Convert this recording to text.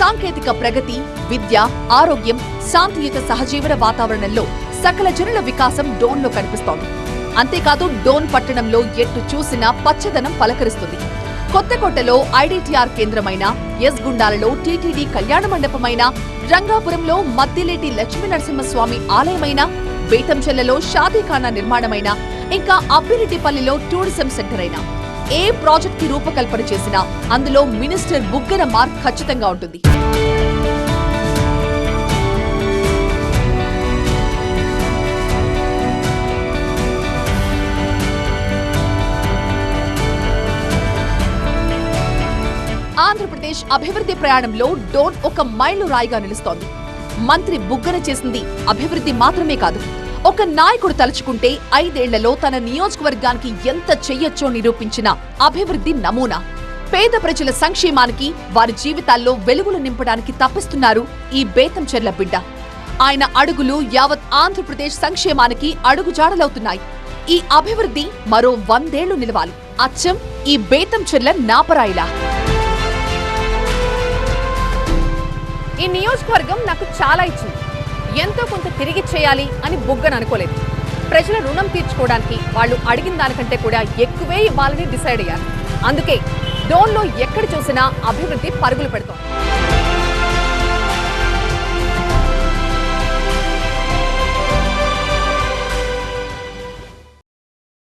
సాంకేతిక ప్రగతి విద్య ఆరోగ్యం శాంతియుత సహజీవన వాతావరణంలో సకల జనుల వికాసం డోన్లో కనిపిస్తోంది. అంతేకాదు డోన్ పట్టణంలో ఎట్టు చూసినా పచ్చదనం పలకరిస్తుంది. కొత్తకోటలో ఐడిటిఆర్ కేంద్రమైన ఎస్ గుండాలలో టీటీడీ కళ్యాణ మండపమైన రంగాపురంలో మద్దిలేటి లక్ష్మీ నరసింహస్వామి ఆలయమైన బేతంచెల్లలో షాదీఖానా నిర్మాణమైన ఇంకా అబ్బిరెడ్డిపల్లిలో టూరిజం సెంటర్ అయినా ఏ ప్రాజెక్ట్కి రూపకల్పన చేసినా అందులో మినిస్టర్ బుగ్గన మార్క్ ఖచ్చితంగా ఉంటుంది. ఆంధ్రప్రదేశ్ అభివృద్ధి ప్రయాణంలో డోన్ ఒక మైలు రాయిగా నిలుస్తోంది. మంత్రి బుగ్గన చేసింది అభివృద్ధి మాత్రమే కాదు ఒక నాయకుడు తలుచుకుంటే ఐదేళ్ళలో తన నియోజకవర్గానికి ఎంత చెయ్యొచ్చో నిరూపించిన అభివృద్ధి నమూనా. పేద ప్రజల సంక్షేమానికి వారి జీవితాల్లో వెలుగులు నింపడానికి తప్పిస్తున్నారు ఈ బేతంచెర్ల బిడ్డ. ఆయన అడుగులు యావత్ ఆంధ్రప్రదేశ్ సంక్షేమానికి అడుగుజాడలవుతున్నాయి. ఈ అభివృద్ధి మరో వందేళ్ళు నిలవాలి. అచ్చం ఈ బేతంచెర్ల నాపరాయిలా. ఈ నియోజకవర్గం నాకు చాలా ఇచ్చింది. ఎంతో కొంత తిరిగి చేయాలి అని బుగ్గన అనుకోలేదు. ప్రజల రుణం తీర్చుకోవడానికి వాళ్ళు అడిగిన దానికంటే కూడా ఎక్కువే ఇవ్వాలని డిసైడ్ అయ్యారు. అందుకే డోన్లో ఎక్కడ చూసినా అభివృద్ధి పరుగులు పెడుతోంది.